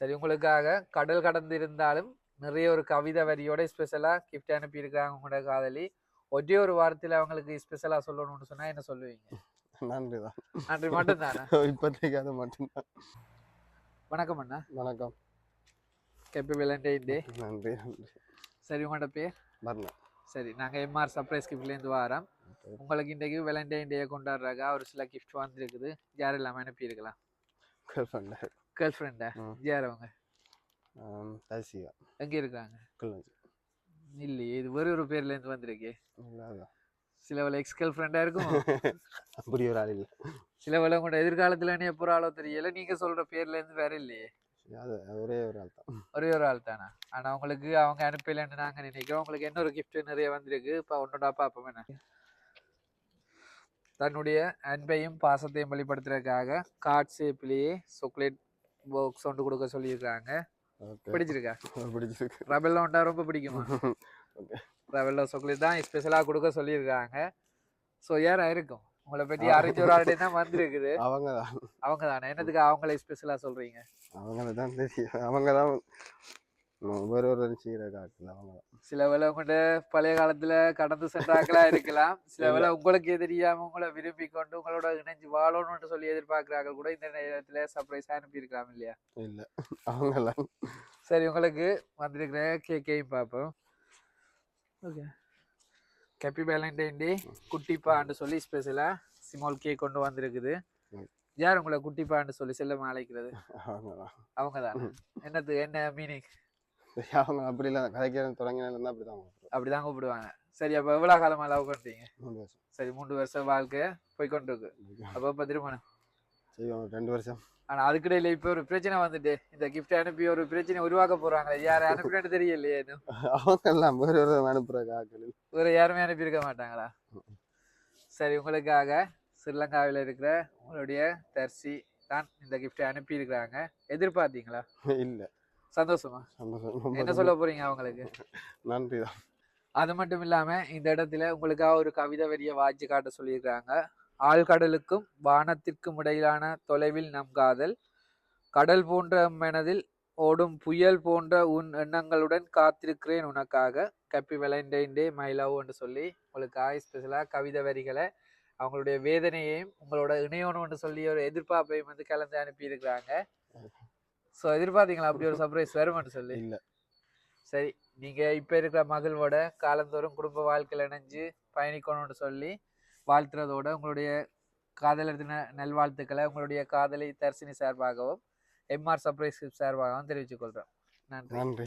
சரி உங்களுக்காக கடல் கடந்து இருந்தாலும் நிறைய ஒரு கவிதை வரியோட ஸ்பெஷலா கிஃப்ட் அனுப்பி இருக்காங்க உங்களோட காதலி. ஒரே ஒரு வாரத்துல அவங்களுக்கு ஸ்பெஷலா சொல்லணும்னு சொன்னா என்ன சொல்லுவீங்க? நன்றி தான் நன்றி மட்டும் தானே இப்போதைக்கு அது மட்டும்தான். வணக்கம் அண்ணா. வணக்கம். ஹாப்பி வேலண்டைன் டே நன்றி நன்றி. சரி உங்களோட பேர்? வரணும் சரி நாங்க எம்ஆர் சர்ப்ரைஸ் கிஃப்ட்லேருந்து வரோம். உங்களுக்கு இன்றைக்கு வேலண்டைன் டே கொண்டாடுறாங்க ஒரு சில கிஃப்ட் வந்திருக்குது. யார் இல்லாமல் அனுப்பியிருக்கலாம் கேர்ள் ஃப்ரெண்டு. யார் அவங்க? தரிசிகா. எங்கே இருக்காங்க கிளிநொச்சி. இல்லையே இது வேறு ஒரு பேர்லேருந்து வந்திருக்கு. சில வேலை எக்ஸ் கேர்ள் ஃப்ரெண்டாக இருக்கும். அப்படி ஒரு ஆள் இல்லை. சில வேலை உங்களோட எதிர்காலத்தில் எப்போ ஆளோ தெரியல நீங்கள் சொல்கிற பேர்லேருந்து வேற இல்லையே. ஒரே ஒரு ஆள் தான். ஒரே ஒரு ஆள் தானா? ஆனால் உங்களுக்கு அவங்க அனுப்பலைன்னு நாங்கள் நினைக்கிறோம்? உங்களுக்கு இன்னொரு gift நிறைய வந்திருக்கு. இப்போ ஒன்னோட பார்ப்போம் என்ன? தன்னுடைய அன்பையும் பாசத்தையும் வெளிப்படுத்துறதுக்காக கார்ட் ஷேப்லேயே சாக்லேட் பாக்ஸ் ஒன்று கொடுக்க சொல்லியிருக்காங்க. பிடிச்சிருக்கா? பிடிச்சிருக்கு. ரபெல்லா ஒன்றா ரொம்ப பிடிக்குமா? ஓகே ரபெல்லா சாக்லேட் தான் ஸ்பெஷலாக கொடுக்க சொல்லியிருக்காங்க. ஸோ யாரா இருக்கும் உங்களை பற்றி அறிஞ்ச ஒரு ஆள்கிட்ட தான் வந்திருக்குது. அவங்க தான். அவங்க தானே? என்னதுக்கு அவங்களே ஸ்பெஷலாக சொல்கிறீங்க அவங்கள தான் தெரியும். அவங்க தான் ஒரு தான் சில வேளை உங்கள்கிட்ட பழைய காலத்துல கடந்து சென்றாக்களா இருக்கலாம். சில வேளை உங்களுக்கே தெரியாம உங்களை விரும்பி கொண்டு உங்களோட இணைஞ்சு வாழணும்னு சொல்லி எதிர்பார்க்கிறாங்க கூட இந்த நேரத்துல சர்ப்ரைஸ் அனுப்பி இருக்கலாம் இல்லையா? இல்லை. அவங்களாம் சரி உங்களுக்கு வந்திருக்கிற கேக்கையும் பார்ப்போம். ஓகே. ஹாப்பி வேலண்டைன் டே குட்டிப்பான்னு சொல்லி ஸ்பெஷலா ஸ்மால் கேக் கொண்டு வந்திருக்குது. யார் உங்களை குட்டிப்பான்னு சொல்லி செல்லமா அழைக்கிறது அவங்க தான் அவங்க தான் என்னது என்ன மீனிங் அவங்க அப்படி இல்லை கதைக்க தொடங்கினாலும் அப்படி தான் அப்படிதான் கூப்பிடுவாங்க சரி அப்ப எவ்வளவு காலமா லவ் பண்றீங்க? மூணு வருஷம். சரி மூன்று வருஷம் வாழ்க்கை போய் கொண்டு இருக்கு. அப்போ இப்போ திருமணம் செய்வோம் ரெண்டு வருஷம். ஆனா அதுக்கிடையில இப்போ ஒரு பிரச்சனை வந்துட்டு இந்த gift அனுப்பி ஒரு பிரச்சனை உருவாக்க போறாங்க யார் அனுப்பினு தெரியலையே இன்னும் அவங்க எல்லாம் வேறு ஒரு அனுப்புகிற காக்கள். வேற யாருமே அனுப்பியிருக்க மாட்டாங்களா? சரி உங்களுக்காக ஸ்ரீலங்காவில் இருக்கிற உங்களுடைய தர்சி தான் இந்த gift அனுப்பி இருக்கிறாங்க எதிர்பார்த்தீங்களா? இல்லை. சந்தோஷமா? என்ன சொல்ல போறீங்க அவங்களுக்கு? நன்றி தான் அது மட்டும் இல்லாம இந்த இடத்துல உங்களுக்காக ஒரு கவிதை வரிய வாய்ச்சி காட்ட சொல்லியிருக்காங்க ஆழ்கடலுக்கும் வானத்திற்கும் இடையிலான தொலைவில் நம் காதல் கடல் போன்ற மனதில் ஓடும் புயல் போன்ற உன் எண்ணங்களுடன் காத்திருக்கிறேன் உனக்காக. கப்பி வேலண்டைன் டே மை லவ் என்று சொல்லி உங்களுக்காக ஸ்பெஷலாக கவிதை வரிகளை அவங்களுடைய வேதனையையும் உங்களோட இணையணும்னு சொல்லி ஒரு எதிர்பார்ப்பையும் வந்து கலந்து அனுப்பியிருக்கிறாங்க. ஸோ எதிர்பார்த்தீங்களா? அப்படி ஒரு சர்ப்ரைஸ் வருமான்னு சொல்லி? இல்லை. சரி நீங்க இப்ப இருக்கிற மகிழ்வோட காலந்தோறும் குடும்ப வாழ்க்கையில இணைஞ்சு பயணிக்கணும்னு சொல்லி வாழ்த்துறதோட உங்களுடைய காதலர் தின நல்வாழ்த்துக்களை உங்களுடைய காதலி தர்சினி சார்பாகவும் எம்ஆர் சர்ப்ரைஸ் சார்பாகவும் தெரிவித்துக் கொள்றோம் நன்றி. நன்றி.